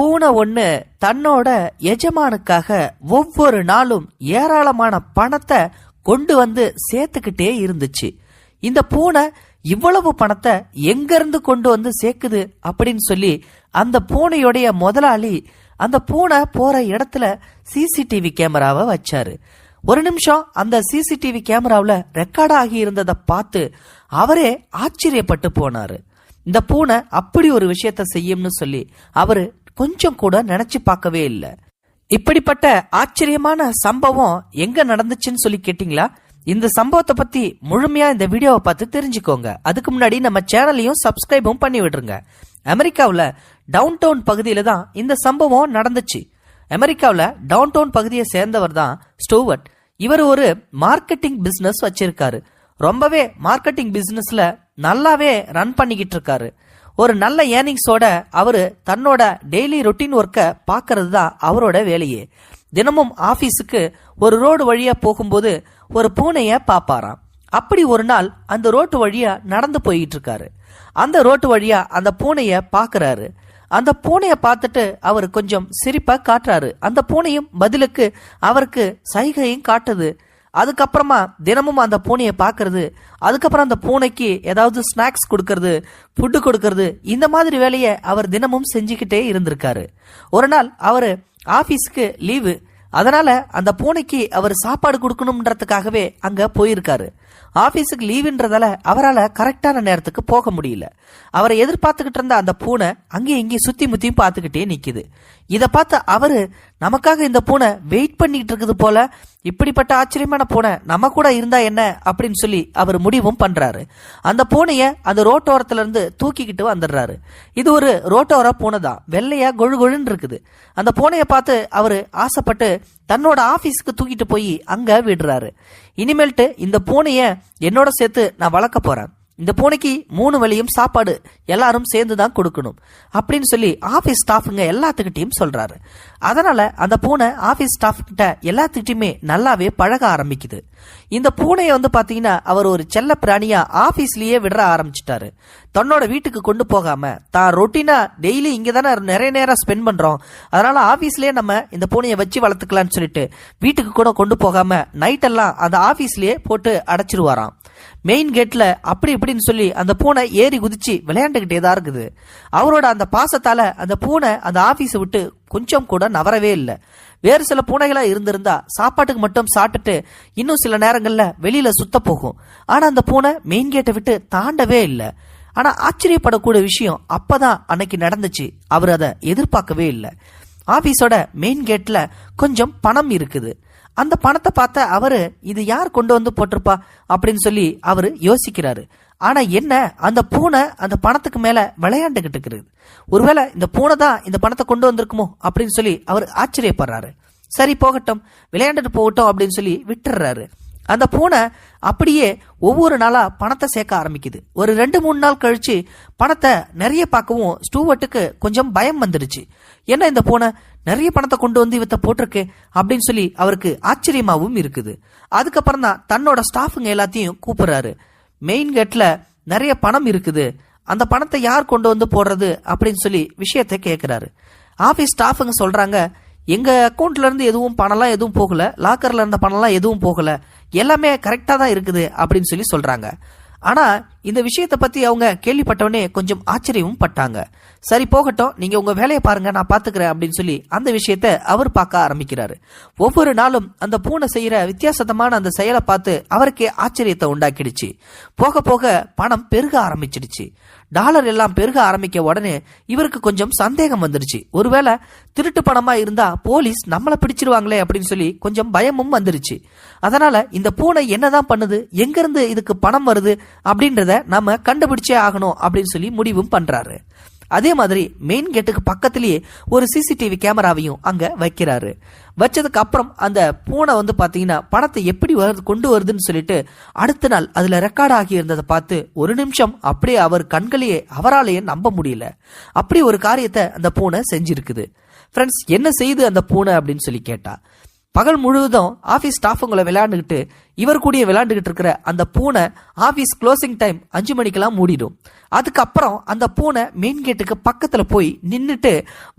பூனை ஒண்ணு தன்னோட எஜமானுக்காக ஒவ்வொரு நாளும் ஏராளமான பணத்தை கொண்டு வந்து சேர்த்துக்கிட்டே இருந்துச்சு. இந்த பூனை இவ்வளவு பணத்தை எங்கேருந்து கொண்டு வந்து சேர்க்குது அப்படின்னு சொல்லி அந்த பூனையுடைய முதலாளி அந்த பூனை போற இடத்துல சிசிடிவி கேமராவை வச்சாரு. ஒரு நிமிஷம் அந்த சிசிடிவி கேமராவில் ரெக்கார்ட் ஆகி இருந்ததை பார்த்து அவரே ஆச்சரியப்பட்டு போனாரு. இந்த பூனை அப்படி ஒரு விஷயத்த செய்யும்னு சொல்லி அவரு கொஞ்சம் கூட நினைச்சு பார்க்கவே இல்லை. இப்படிப்பட்ட ஆச்சரியமான சம்பவம் எங்க நடந்துச்சுன்னு சொல்லி கேட்டிங்களா? இந்த சம்பவத்தை பத்தி முழுமையா இந்த வீடியோவை பார்த்து தெரிஞ்சுக்கோங்க. அதுக்கு முன்னாடி நம்ம சேனலையும் சப்ஸ்கிரைபும் பண்ணி விடுறோங்க அமெரிக்காவில் டவுன் டவுன் பகுதியில தான் இந்த சம்பவம் நடந்துச்சு. அமெரிக்காவில் டவுன் டவுன் பகுதியை சேர்ந்தவர் தான் ஸ்டூவர்ட். இவர் ஒரு மார்க்கெட்டிங் பிஸ்னஸ் வச்சிருக்காரு. ரொம்பவே மார்க்கெட்டிங் பிஸ்னஸ்ல நல்லாவே ரன் பண்ணிக்கிட்டு இருக்காரு. ஒரு நல்ல ஏர்னிங்ஸோட அவர் தன்னோட டெய்லி ரொட்டீன் ஒர்க்கை பார்க்கறது தான் அவரோட வேலையே. தினமும் ஆபீஸுக்கு ஒரு ரோடு வழியா போகும்போது ஒரு பூனைய பாப்பாராம் அப்படி ஒரு நாள் அந்த ரோட்டு வழியா நடந்து போயிட்டு இருக்காரு. அந்த ரோட்டு வழியா அந்த பூனைய பாக்குறாரு அந்த பூனைய பார்த்துட்டு அவர் கொஞ்சம் சிரிப்பா காட்டுறாரு. அந்த பூனையும் பதிலுக்கு அவருக்கு சைகையும் காட்டுது. அதுக்கப்புறமா தினமும் அந்த பூனையை பார்க்கறது அதுக்கப்புறம் அந்த பூனைக்கு ஏதாவது ஸ்நாக்ஸ் கொடுக்கறது ஃபுட்டு கொடுக்கறது இந்த மாதிரி வேலையை அவர் தினமும் செஞ்சுக்கிட்டே இருந்திருக்காரு. ஒரு நாள் அவர் ஆபீஸ்க்கு லீவு அதனால அந்த பூனைக்கு அவர் சாப்பாடு கொடுக்கணும்ன்றதுக்காகவே அங்க போயிருக்காரு. ஆபீஸுக்கு லீவுன்றதால அவரால் கரெக்டான நேரத்துக்கு போக முடியல. அவரை எதிர்பார்த்துக்கிட்டு இருந்த அந்த பூனை அங்கேயும் இங்கேயும் சுத்தி முத்தியும் பார்த்துக்கிட்டே நிற்கிது இதை பார்த்து அவரு நமக்காக இந்த பூனை வெயிட் பண்ணிட்டு இருக்குது போல. இப்படிப்பட்ட ஆச்சரியமான பூனை நம்ம கூட இருந்தா என்ன? அப்படின்னு சொல்லி அவர் முடிவும் பண்றாரு. அந்த பூனைய அந்த ரோட்டோரத்துல இருந்து தூக்கிக்கிட்டு வந்துடுறாரு. இது ஒரு ரோட்டோர பூனை தான் வெள்ளையா கொழு கொழுன்னு இருக்குது. அந்த பூனைய பார்த்து அவரு ஆசைப்பட்டு தன்னோட ஆபீஸ்க்கு தூக்கிட்டு போய் அங்க விடுறாரு. இனிமேல்ட்டு இந்த பூனைய என்னோட சேர்த்து நான் வளர்க்க போறேன். இந்த பூனைக்கு மூணு வழியும் சாப்பாடு எல்லாரும் சேர்ந்து தான் கொடுக்கணும். அப்படின்னு சொல்லி ஆபீஸ் ஸ்டாஃபுங்க எல்லாத்துக்கிட்டையும் சொல்றாரு. அதனால அந்த பூனை ஆபீஸ் ஸ்டாஃப் கிட்ட எல்லாத்துக்கிட்டையுமே நல்லாவே பழக ஆரம்பிக்குது. இந்த பூனையை வந்து பாத்தீங்கன்னா அவர் ஒரு செல்ல பிராணியா ஆபீஸ்லயே விடுற ஆரம்பிச்சிட்டாரு. தன்னோட வீட்டுக்கு கொண்டு போகாம தான் ரொட்டீனா டெய்லி இங்க தானே நிறைய நேரம் ஸ்பெண்ட் பண்றோம். அதனால ஆபீஸ்லயே நம்ம இந்த பூனையை வச்சு வளர்த்துக்கலாம்னு சொல்லிட்டு வீட்டுக்கு கூட கொண்டு போகாம நைட் எல்லாம் அந்த ஆபீஸ்லயே போட்டு அடைச்சிருவாராம். மெயின் கேட்ல அப்படி இப்படின்னு சொல்லி அந்த பூனை ஏறி குதிச்சு விளையாண்டுகிட்டே தான் இருக்குது. அவரோட அந்த பாசத்தால அந்த பூனை அந்த ஆபீஸை விட்டு கொஞ்சம் கூட நவரவே இல்லை. வேறு சில பூனைகளா இருந்திருந்தா சாப்பாட்டுக்கு மட்டும் சாப்பிட்டுட்டு இன்னும் சில நேரங்கள்ல வெளியில சுத்த போகும். ஆனா அந்த பூனை மெயின் கேட்டை விட்டு தாண்டவே இல்லை. ஆனா ஆச்சரியப்படக்கூடிய விஷயம் அப்பதான் அன்னைக்கு நடந்துச்சு. அவர் அதை எதிர்பார்க்கவே இல்லை. ஆபீஸோட மெயின் கேட்ல கொஞ்சம் பணம் இருக்குது. அந்த பணத்தை பார்த்த அவரு இது யார் கொண்டு வந்து போட்டிருப்பா? அப்படின்னு சொல்லி அவரு யோசிக்கிறாரு. ஆனா என்ன அந்த பூனை அந்த பணத்துக்கு மேல விளையாண்டுகிட்டு இருக்குது. ஒருவேளை இந்த பூனை தான் இந்த பணத்தை கொண்டு வந்திருக்குமோ அப்படின்னு சொல்லி அவர் ஆச்சரியப்படுறாரு. சரி போகட்டும். விளையாண்டுட்டு போகட்டும் அப்படின்னு சொல்லி விட்டுறாரு அந்த பூனை அப்படியே ஒவ்வொரு நாளா பணத்தை சேர்க்க ஆரம்பிக்குது. ஒரு ரெண்டு மூணு நாள் கழிச்சு பணத்தை நிறைய பார்க்கவும் ஸ்டூவர்ட்டுக்கு கொஞ்சம் பயம் வந்துடுச்சு. என்ன இந்த பூனை? நிறைய பணத்தை கொண்டு வந்து இவத்த போட்டிருக்கு அப்படின்னு சொல்லி அவருக்கு ஆச்சரியமாகவும் இருக்குது. அதுக்கப்புறம் தான் தன்னோட ஸ்டாஃபுங்க எல்லாத்தையும் கூப்பிடுறாரு. மெயின் கேட்ல நிறைய பணம் இருக்குது. அந்த பணத்தை யார் கொண்டு வந்து போடுறது அப்படின்னு சொல்லி விஷயத்தை கேட்கிறாரு ஆபீஸ் ஸ்டாஃபுங்க சொல்றாங்க எங்க அக்கௌண்ட்ல இருந்து எதுவும் பணம்லாம் எதுவும் போகல. லாக்கர்ல இருந்த பணம்லாம் எதுவும் போகல. எல்லாமே கரெக்டா தான் இருக்குது அப்படின்னு சொல்லி சொல்றாங்க. ஆனா இந்த விஷயத்தை பத்தி அவங்க கேள்விப்பட்டவனே கொஞ்சம் ஆச்சரியமும் பட்டாங்க. சரி போகட்டும். நீங்க உங்க வேலையை பாருங்க நான் பாத்துக்கிறேன் அப்படின்னு சொல்லி அந்த விஷயத்த அவர் பார்க்க ஆரம்பிக்கிறாரு. ஒவ்வொரு நாளும் அந்த பூனை செய்யற வித்தியாசமான அந்த செயலை பார்த்து அவருக்கே ஆச்சரியத்தை உண்டாக்கிடுச்சு. போக போக பணம் பெருக ஆரம்பிச்சிடுச்சு. டாலர் எல்லாம் பெருக ஆரம்பிக்க உடனே இவருக்கு கொஞ்சம் சந்தேகம் வந்துடுச்சு ஒருவேளை திருட்டு பணமா இருந்தா போலீஸ் நம்மள பிடிச்சிருவாங்களே அப்படின்னு சொல்லி கொஞ்சம் பயமும் வந்துருச்சு. அதனால இந்த பூனை என்னதான் பண்ணுது? எங்கிருந்து இதுக்கு பணம் வருது? அப்படின்றத நம்ம கண்டுபிடிச்சே ஆகணும் அப்படின்னு சொல்லி முடிவும் பண்றாரு. அதே மாதிரி மெயின் கேட்டுக்கு பக்கத்திலேயே ஒரு சிசிடிவி கேமராவையும் அங்க வைக்கிறாரு. வச்சதுக்கு அப்புறம் அந்த பூனை வந்து பாத்தீங்கன்னா பணத்தை எப்படி வருது கொண்டு வருதுன்னு சொல்லிட்டு அடுத்த நாள் அதுல ரெக்கார்ட் ஆகி இருந்ததை பார்த்து ஒரு நிமிஷம் அப்படியே அவர் கண்களையே அவராலேயே நம்ப முடியல. அப்படி ஒரு காரியத்தை அந்த பூனை செஞ்சிருக்குது. ஃப்ரெண்ட்ஸ் என்ன செய்து அந்த பூனை அப்படின்னு சொல்லி கேட்டா பகல் முழுவதும் ஆபீஸ் ஸ்டாஃபுங்களை விளையாண்டுக்கிட்டு இவர் கூடிய விளையாண்டுகிட்டு இருக்கிற அந்த பூனை ஆபீஸ் க்ளோசிங் டைம் அஞ்சு மணிக்கெல்லாம் மூடிடும். அதுக்கப்புறம் அந்த பூனை மெயின் கேட்டுக்கு பக்கத்துல போய் நின்றுட்டு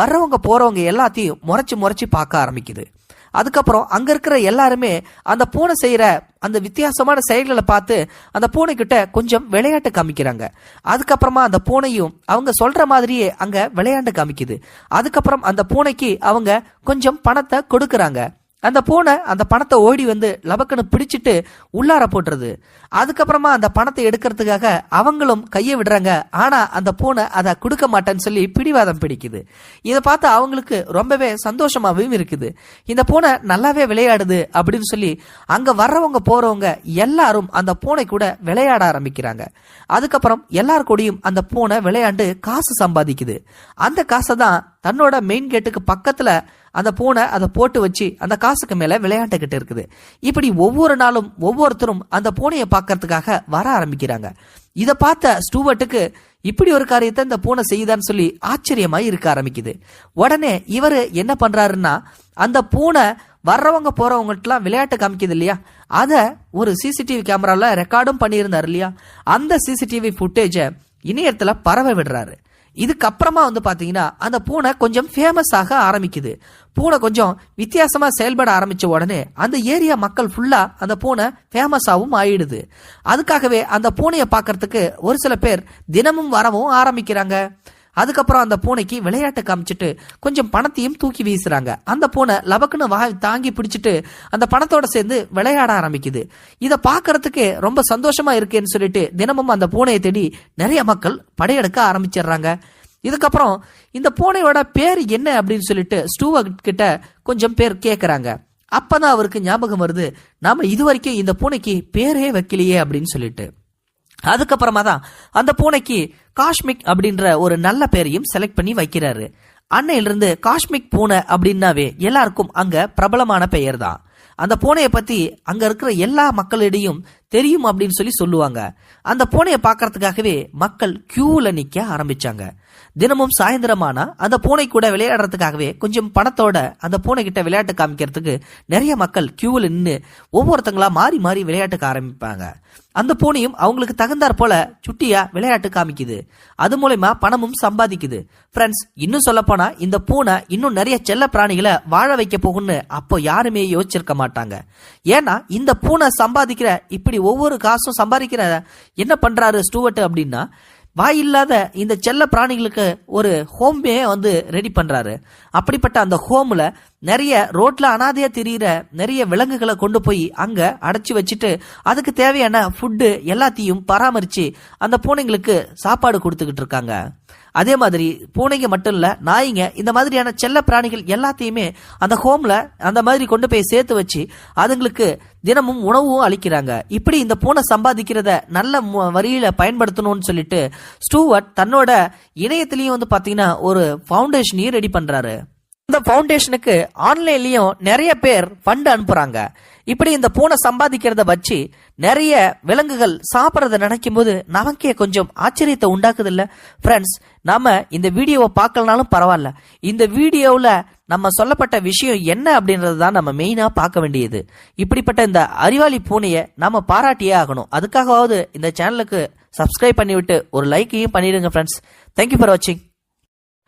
வர்றவங்க போறவங்க எல்லாத்தையும் முறைச்சு முறைச்சு பார்க்க ஆரம்பிக்குது. அதுக்கப்புறம் அங்க இருக்கிற எல்லாருமே அந்த பூனை செய்யற அந்த வித்தியாசமான செயல்களை பார்த்து அந்த பூனை கிட்ட கொஞ்சம் விளையாட்டு காமிக்கிறாங்க. அதுக்கப்புறமா அந்த பூனையும் அவங்க சொல்ற மாதிரியே அங்க விளையாண்டு காமிக்குது. அதுக்கப்புறம் அந்த பூனைக்கு அவங்க கொஞ்சம் பணத்தை கொடுக்கறாங்க. அந்த பூனை அந்த பணத்தை ஓடி வந்து லபக்குன்னு பிடிச்சிட்டு உள்ளார போட்டுருது. அதுக்கப்புறமா அந்த பணத்தை எடுக்கிறதுக்காக அவங்களும் கையை விடுறாங்க. ஆனா அந்த பூனை அதை கொடுக்க மாட்டேன்னு சொல்லி பிடிவாதம் பிடிக்குது. இதை பார்த்து அவங்களுக்கு ரொம்பவே சந்தோஷமாகவும் இருக்குது. இந்த பூனை நல்லாவே விளையாடுது அப்படின்னு சொல்லி அங்க வர்றவங்க போறவங்க எல்லாரும் அந்த பூனை கூட விளையாட ஆரம்பிக்கிறாங்க. அதுக்கப்புறம் எல்லார் கூடயும் அந்த பூனை விளையாண்டு காசு சம்பாதிக்குது. அந்த காசை தான் தன்னோட மெயின் கேட்டுக்கு பக்கத்துல அந்த பூனை அதை போட்டு வச்சு அந்த காசுக்கு மேல விளையாண்டுகிட்டு இருக்குது. இப்படி ஒவ்வொரு நாளும் ஒவ்வொருத்தரும் அந்த பூனையை பார்க்கறதுக்காக வர ஆரம்பிக்கிறாங்க. இதை பார்த்த ஸ்டூவர்ட்டுக்கு இப்படி ஒரு காரியத்தை இந்த பூனை செய்யுதான்னு சொல்லி ஆச்சரியமாய் இருக்க ஆரம்பிக்குது. உடனே இவர் என்ன பண்றாருன்னா அந்த பூனை வர்றவங்க போறவங்கட்டெல்லாம் விளையாட்டு காமிக்குது இல்லையா? அதை ஒரு சிசிடிவி கேமரால ரெக்கார்டும் பண்ணியிருந்தார் இல்லையா? அந்த சிசிடிவி ஃபுட்டேஜை இணையத்துல பரவ விடுறாரு. இதுக்கப்புறமா வந்து பாத்தீங்கன்னா அந்த பூனை கொஞ்சம் ஃபேமஸ் ஆக ஆரம்பிக்குது. பூனை கொஞ்சம் வித்தியாசமா செயல்பட ஆரம்பிச்ச உடனே அந்த ஏரியா மக்கள் ஃபுல்லா அந்த பூனை ஃபேமஸாகவும் ஆயிடுது. அதுக்காகவே அந்த பூனையை பார்க்கறதுக்கு ஒரு சில பேர் தினமும் வரவும் ஆரம்பிக்கிறாங்க. அதுக்கப்புறம் அந்த பூனைக்கு விளையாட்டு காமிச்சிட்டு கொஞ்சம் பணத்தையும் தூக்கி வீசுறாங்க. அந்த பூனை லபக்குன்னு வாய் தாங்கி பிடிச்சிட்டு அந்த பணத்தோட சேர்ந்து விளையாட ஆரம்பிக்குது. இதை பார்க்கறதுக்கு ரொம்ப சந்தோஷமா இருக்கேன்னு சொல்லிட்டு தினமும் அந்த பூனையை தேடி நிறைய மக்கள் படையெடுக்க ஆரம்பிச்சிடுறாங்க. இதுக்கப்புறம் இந்த பூனையோட பேர் என்ன அப்படின்னு சொல்லிட்டு ஸ்டூவர்ட் கிட்ட கொஞ்சம் பேர் கேட்குறாங்க அப்பதான் அவருக்கு ஞாபகம் வருது நாம இது வரைக்கும் இந்த பூனைக்கு பேரே வைக்கலையே அப்படின்னு சொல்லிட்டு. அதுக்கப்புறமா தான் அந்த பூனைக்கு காஷ்மிக் அப்படின்ற ஒரு நல்ல பேரையும் செலக்ட் பண்ணி வைக்கிறாரு. அன்னையிலிருந்து காஷ்மிக் பூனை அப்படின்னாவே எல்லாருக்கும் அங்க பிரபலமான பெயர் தான் அந்த பூனையை பத்தி அங்க இருக்கிற எல்லா மக்களிடையும் தெரியும் அப்படின்னு சொல்லி சொல்லுவாங்க. அந்த பூனையை பார்க்கறதுக்காகவே மக்கள் கியூல நிக்க ஆரம்பிச்சாங்க. தினமும் சாயந்தரமானா அந்த பூனை கூட விளையாடுறதுக்காகவே கொஞ்சம் பணத்தோட அந்த பூனை கிட்ட விளையாட்டு காமிக்கிறதுக்கு நிறைய மக்கள் கியூவில் நின்று ஒவ்வொருத்தங்களா மாறி மாறி விளையாட்டுக்கு ஆரம்பிப்பாங்க. அந்த பூனையும் அவங்களுக்கு தகுந்தாற் போல சுட்டியா விளையாட்டு காமிக்குது. அது மூலயமா பணமும் சம்பாதிக்குது. ஃப்ரெண்ட்ஸ் இன்னும் சொல்ல போனா இந்த பூனை இன்னும் நிறைய செல்ல பிராணிகளை வாழ வைக்க போகும்னு அப்போ யாருமே யோசிச்சிருக்க மாட்டாங்க. ஏன்னா இந்த பூனை சம்பாதிக்கிற இப்படி ஒவ்வொரு காசும் சம்பாதிக்கிற என்ன பண்றாரு ஸ்டூவர்ட் அப்படின்னா வாயில்லாத இந்த செல்ல பிராணிகளுக்கு ஒரு ஹோமே வந்து ரெடி பண்றாரு. அப்படிப்பட்ட அந்த ஹோம்ல நிறைய ரோட்ல அனாதையா திரியிற நிறைய விலங்குகளை கொண்டு போய் அங்க அடைச்சி வச்சுட்டு அதுக்கு தேவையான ஃபுட்டு எல்லாத்தையும் பராமரிச்சு அந்த பூனைங்களுக்கு சாப்பாடு கொடுத்துக்கிட்டு இருக்காங்க. அதே மாதிரி பூனைங்க மட்டும் இல்ல நாய்ங்க இந்த மாதிரியான செல்ல பிராணிகள் எல்லாத்தையுமே அந்த ஹோம்ல அந்த மாதிரி கொண்டு போய் சேர்த்து வச்சு அதுங்களுக்கு தினமும் உணவும் அளிக்கிறாங்க. இப்படி இந்த பூனை சம்பாதிக்கிறத நல்ல மு- வரியில பயன்படுத்தணும்னு சொல்லிட்டு ஸ்டூவர்ட் தன்னோட இணையத்திலையும் வந்து பாத்தீங்கன்னா ஒரு ஃபவுண்டேஷனையும் ரெடி பண்றாரு. இந்த ஃபவுண்டேஷனுக்கு ஆன்லைன்லயும் நிறைய பேர் ஃபண்ட் அனுப்புறாங்க. இப்படி இந்த பூனை சம்பாதிக்கிறத வச்சு நிறைய விலங்குகள் சாப்பிட்றத நினைக்கும் போது நமக்கே கொஞ்சம் ஆச்சரியத்தை உண்டாக்குது இல்ல ஃப்ரெண்ட்ஸ் நாம இந்த வீடியோவை பார்க்கலனாலும் பரவாயில்ல. இந்த வீடியோவில் நம்ம சொல்லப்பட்ட விஷயம் என்ன அப்படின்றது தான் நம்ம மெயினாக பார்க்க வேண்டியது. இப்படிப்பட்ட இந்த அறிவாளி பூனையை நாம பாராட்டியே ஆகணும். அதுக்காகவாவது இந்த சேனலுக்கு சப்ஸ்கிரைப் பண்ணிவிட்டு ஒரு லைக்கையும் பண்ணிடுங்க ஃப்ரெண்ட்ஸ் தேங்க்யூ ஃபார் வாட்சிங்